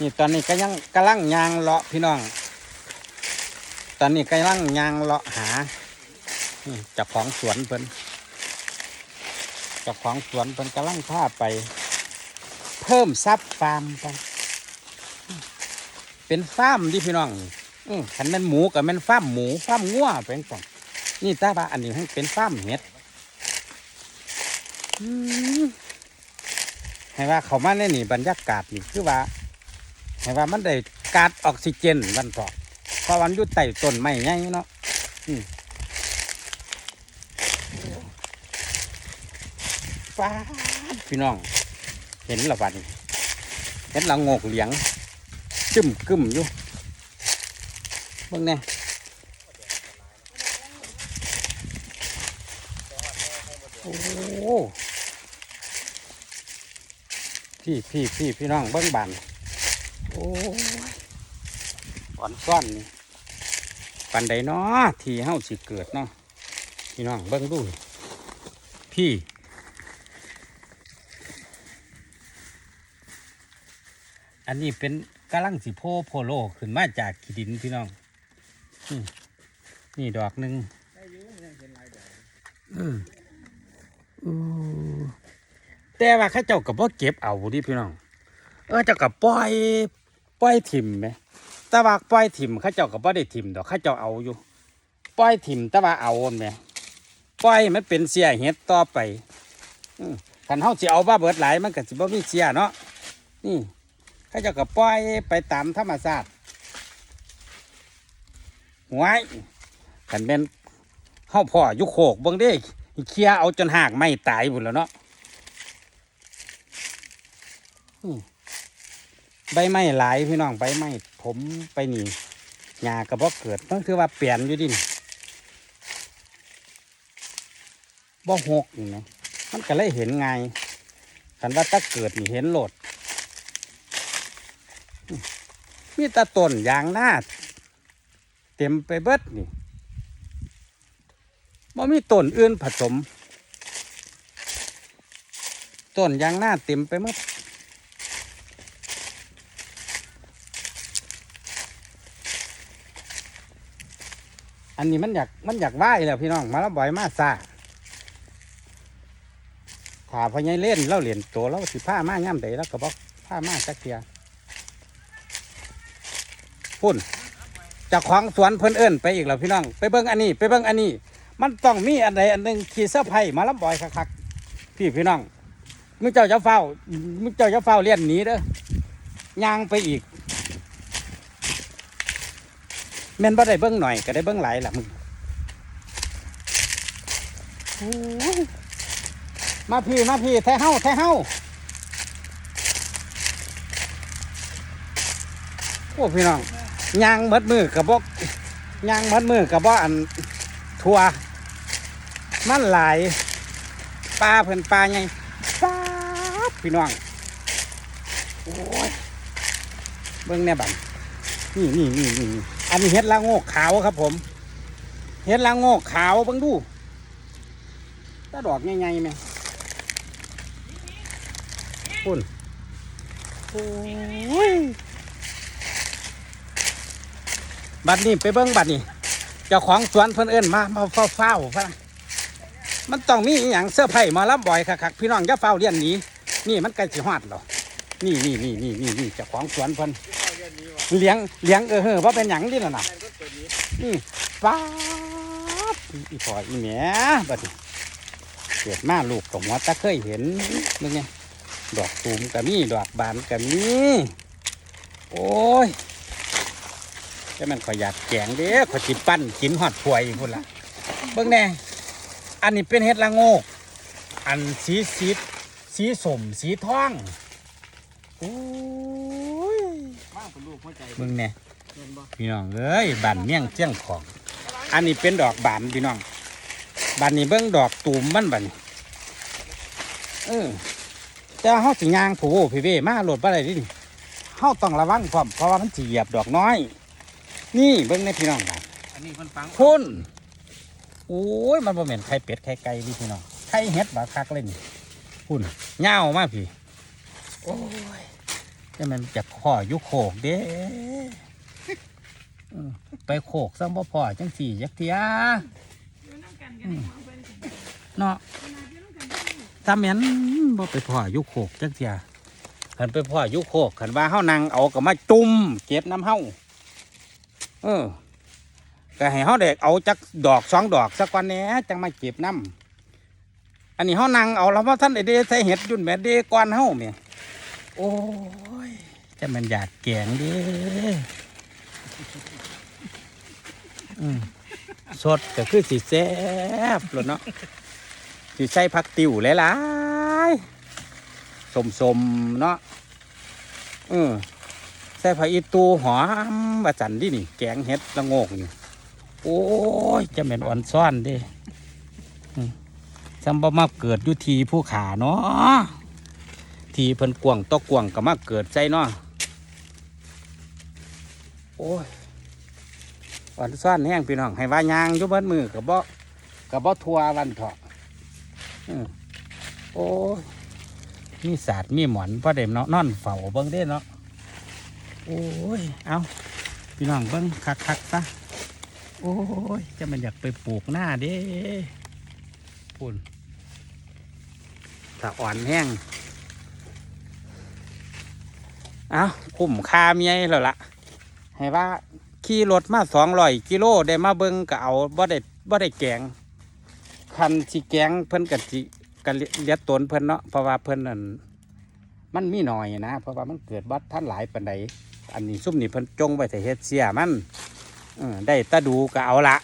นี่ตอนนี้ก็ยังกำลังยางเลาะพี่น้อง ตอนนี้กำลังยางเลาะหาจ้าของสวนเพิ่นจ้าของสวนเพิ่นกำลังพาไป เพิ่มทรัพย์ฟาร์มไปเป็นฟาร์มที่พี่น้องอือขันแม่นหมูกับแม่นฟาร์มหมูฟาร์มงัวเป็นจังนี่ตาบาอันนี้ให้เป็นฟาร์มเห็ดอืม ให้ว่าเขามาในนี่บรรยากาศนี่คือว่า ให้ว่ามันได้การดออกซิเจนมันพอเพราะวันอยู่ใต้ต้นไม้ไงเนาะฟ้าพี่น้อง เห็นละวันเห็นละโงกเหลียงจึมกึมอยู่เบิ่งเนี่ยโอ้ พี่พี่พี่พี่น้องเบิ้งบานโอ้ยอ่อนซ่อนนี่ปันใดเนาะทีเฮาสิเกิดเนาะพี่น้องเบิ่งดูพี่อันนี้เป็นกำลังสิโพโพโลขึ้นมาจากขีดินพี่น้องอืมนี่ดอกหนึ่งอืมอือ แต่ว่าเข้าเจ้ากับว่าเก็บเอาดิพี่น้อง เออเจ้ากับปล่อยปล่อยถิ่มไหมแต่ว่าปล่อยถิ่มเข้าเจ้ากับว่าได้ถิ่มดอกเข้าเจ้าเอาอยู่ ปล่อยถิ่มแต่ว่าเอาไหมปล่อยมันเป็นเสียเห็ดต่อไปอืมคันเฮาสิเอาว่าเบิดหลายมันก็สิบ่มีเสียเนาะนี่เข้าเจ้ากับปล่อยไปตามธรรมชาติหวยคันเป็นเฮาพ่อยุโคกเบิ่งเด้เคลียเอาจนหากไม่ตายหมดแล้วเนาะ ใบไม้หลายพี่น้องใบไม้ผมไปนี่หญ้าก็บ่เกิดต้องคือว่าเปลี่ยนอยู่ดินบ่หกนี่นะมันก็เลยเห็นไงคันว่าถ้าเกิดนี่เห็นโหลด มีตาต้นยางหน้าเต็มไปเบิดนี่บ่มีต้นอื่นผสม ต้นยางหน้าเต็มไปหมด อันนี้มันอยากมันอยากไหวแล้วพี่น้อง มาแล้วบ่อยมาซาถ้าพอใหญายเล่นเราเหรียญตัวเราสิผ้ามาย่ำใดแล้วก็บอกผ้ามาจักเทียพุ่นจากของสวนเพิ่นเอิ้นไปอีกแล้วพี่น้อง ไปเบิ้งอันนี้ ไปเบิ้งอันนี้ มันต้องมีอันใดอันหนึ่งขี่เสื้อไผ่มาแล้วบ่อยคักๆพี่พี่น้องมึงเจ้าจะเฝ้ามึงเจ้าจะเฝ้าเลี้ยนหนีเด้อย่างไปอีก แม่นบ่ได้เบิ้งหน่อยก็ได้เบิ้งหลายล่ะมึงโอ้ยมาพี่มาพี่แท้เฮาแท้เฮาโอ้พี่น้องยางมัดมือกับบอกยางมัดมือกับบอกอันทัวมันหลายปลาเพิ่นปลาไงปลาดพี่น้องโอ้ยเบิ้งแน่บันนี่นี่นี่นี่นี่ อันนี้เห็ดละโงกขาวครับ ผม เห็ดละโงกขาวเบังดูตาดอกใหญ่ๆไหมคุณโอ้ยบัดนี้ไปเบิ้งบัดนี้เจ้าของสวนเพิ่นเอิ้นมามาเฝ้าเฝ้าพะมันต้องมีอย่างเสื้อไผ่มารับบ่อยคักๆพี่น้องอย่าเฝ้าเลี้ยนหนีนี่มันใกล้สิฮอดหรอนี่นี่นี่นี่นี่นี่เจ้าของสวนเพิ่น เลี้ยงเลี้ยงเออเฮ้อว่าเป็นหยังดิล่ะนะนี่ป้าดอีพออีแหม่บัดนี้เกิดมาลูกกับหัวตาเคยเห็นมึงไงดอกตูมก็มีดอกบานก็มีโอ้ยแต่มันขอยอยากแกงเด้ขอยจิปั้นกินหอดถวยพุ่นละเบิ่งแน่อันนี้เป็นเห็ดละโงก อันสีสีสีสมสีทองโอ้ มึงเนี่ยเห็นบ่พี่น้องเอ้ยบานเมี่ยงเจียงของ อันนี้เป็นดอกบานพี่น้องบานนี้เบิ้งดอกตูมมันบัดนเออแต่ว่าเฮาสิยางผูพี่เว้มาโหลดบ่ได้ดิเฮาต้องระวังพร้อมเพราะว่ามันสิเหยียบดอกน้อย นี่เบิ้งในพี่น้องบานอันนี้มันฟังพุ่นโอ้ยมันบ่แม่นไข่เป็ดไข่ไก่ดิพี่น้องไข่เฮ็ดบ่คักเลยนี่พุ่นยาวมากพี่โอ้ย แต่มันจะพ่ออยู่โขกเด้อืมไปโขกซ้ำบ่พ่อจังสี่ยักเทียอืมเนาะถ้าแม่นบ่ไปพ่ออยู่โขกจักเทียขันไปพ่ออยู่โขกขันว่าเฮานั่งเอาก็มาจุ่มเก็บน้ำเฮาเออก็ให้เฮาเด็กเอาจักดอกสองดอกสักวันแหน่จังมาเก็บน้ำอันนี้เฮานั่งเอาแล้วว่าท่านไอเดใส่เห็ดยุ่นแม่เดก่อนเฮาแม่โอ้ ยจะมันอยากแกงดิสดก็คือสิแซ่บเลยเนาะสิใส่ผักติ๋วหลายๆสมๆเนาะเออใส่ผักอีตูหอมบะจันดินี่ แกงเห็ดละโงกนี่โอ้ยจะเป็นอ่อนซ่อนดิจำบ่มาเกิดยู่ทีผู้ขาเนาะทีเพิ่นกวางตอกวางก็มาเกิดใจเนาะ โอ้ยวันซ่อนแห้งพี่น้องให้ว่ายางยู่เบิ้มือกับบ่กับบ่ทัววันเถาะอือโอ้ยมีศาสตร์มีหมอนพ่อเด็มเนาะนอนเฝ้าเบิ้งเด้เนาะโอ้ยเอาพี่น้องเบิ้งคักๆซะโอ้ยจะมันอยากไปปลูกหน้าเด้ปุ่นถ้าอ่อนแห้งเอาคุ้มค่าเมียแล้วล่ะ ให้ว่าขี่รถมาสองร้อยกิโลได้มาเบิ้งก็เอาบ่ได้บ่ได้แกงคันสิแกงเพิ่นกับสิกันเลียดตนเพิ่นเนาะเพราะว่าเพิ่นนั่นมันมีหน่อยนะ เพราะว่ามันเกิดบัดท่านหลายปันใดอันนี้ซุ่มนี่เพิ่นจงไว้แต่เฮ็ดเสียมันอได้ตาดูก็เอาละ